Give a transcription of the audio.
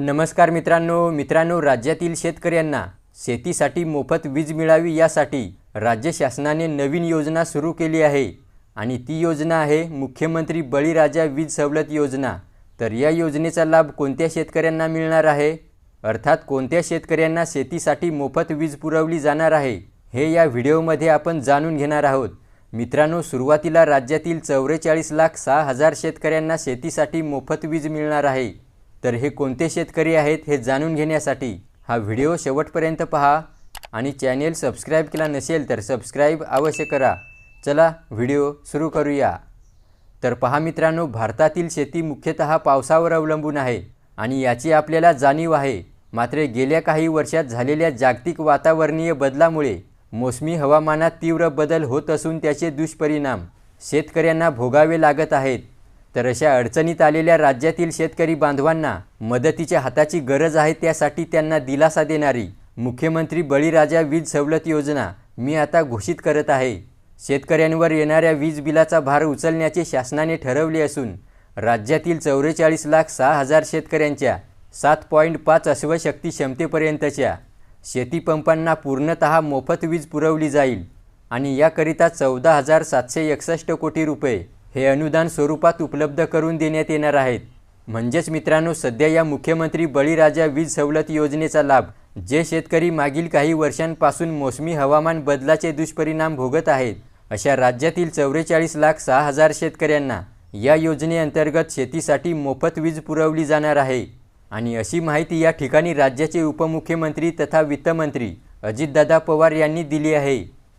नमस्कार मित्रांनो मित्रांनो राज्यातील शेतकऱ्यांना शेतीसाठी मोफत वीज मिळावी यासाठी राज्य शासनाने नवीन योजना सुरू केली आहे आणि ती योजना आहे मुख्यमंत्री बळीराजा वीज सवलत योजना. तर या योजनेचा लाभ कोणत्या शेतकऱ्यांना मिळणार आहे? अर्थात कोणत्या शेतकऱ्यांना शेतीसाठी मोफत वीज पुरवली जाणार आहे? हे या व्हिडिओमध्ये आपण जाणून घेणार आहोत. मित्रांनो सुरुवातीला राज्यातील चौवेचाळीस लाख सहा हजार शेतकऱ्यांना शेतीसाठी मोफत वीज मिळणार आहे. तर हे कोणते शेतकरी आहेत हे जाणून घेण्यासाठी हा व्हिडिओ शेवटपर्यंत पहा आणि चॅनेल सबस्क्राईब केला नसेल तर सबस्क्राईब अवश्य करा. चला व्हिडिओ सुरू करूया. तर पहा मित्रांनो भारतातील शेती मुख्यतः पावसावर अवलंबून आहे आणि याची आपल्याला जाणीव आहे. मात्र गेल्या काही वर्षात झालेल्या जागतिक वातावरणीय बदलामुळे मोसमी हवामानात तीव्र बदल होत असून त्याचे दुष्परिणाम शेतकऱ्यांना भोगावे लागत आहेत. तर अशा अडचणीत आलेल्या राज्यातील शेतकरी बांधवांना मदतीच्या हाताची गरज आहे त्यासाठी त्यांना दिलासा देणारी मुख्यमंत्री बळीराजा वीज सवलत योजना मी आता घोषित करत आहे. शेतकऱ्यांवर येणाऱ्या वीज बिलाचा भार उचलण्याचे शासनाने ठरवले असून राज्यातील चौवेचाळीस लाख सहा हजार शेतकऱ्यांच्या सात पॉईंट पाच अश्वशक्ती क्षमतेपर्यंतच्या शेतीपंपांना पूर्णतः मोफत वीज पुरवली जाईल आणि याकरिता चौदा हजार सातशे एकसष्ट कोटी रुपये हे अनुदान स्वरूपात उपलब्ध करून देण्यात येणार आहेत. म्हणजेच मित्रांनो सध्या या मुख्यमंत्री बळीराजा वीज सवलत योजनेचा लाभ जे शेतकरी मागील काही वर्षांपासून मोसमी हवामान बदलाचे दुष्परिणाम भोगत आहेत अशा राज्यातील चौवेचाळीस लाख सहा हजार शेतकऱ्यांना या योजनेअंतर्गत शेतीसाठी मोफत वीज पुरवली जाणार आहे. आणि अशी माहिती या ठिकाणी राज्याचे उपमुख्यमंत्री तथा वित्तमंत्री अजितदादा पवार यांनी दिली आहे.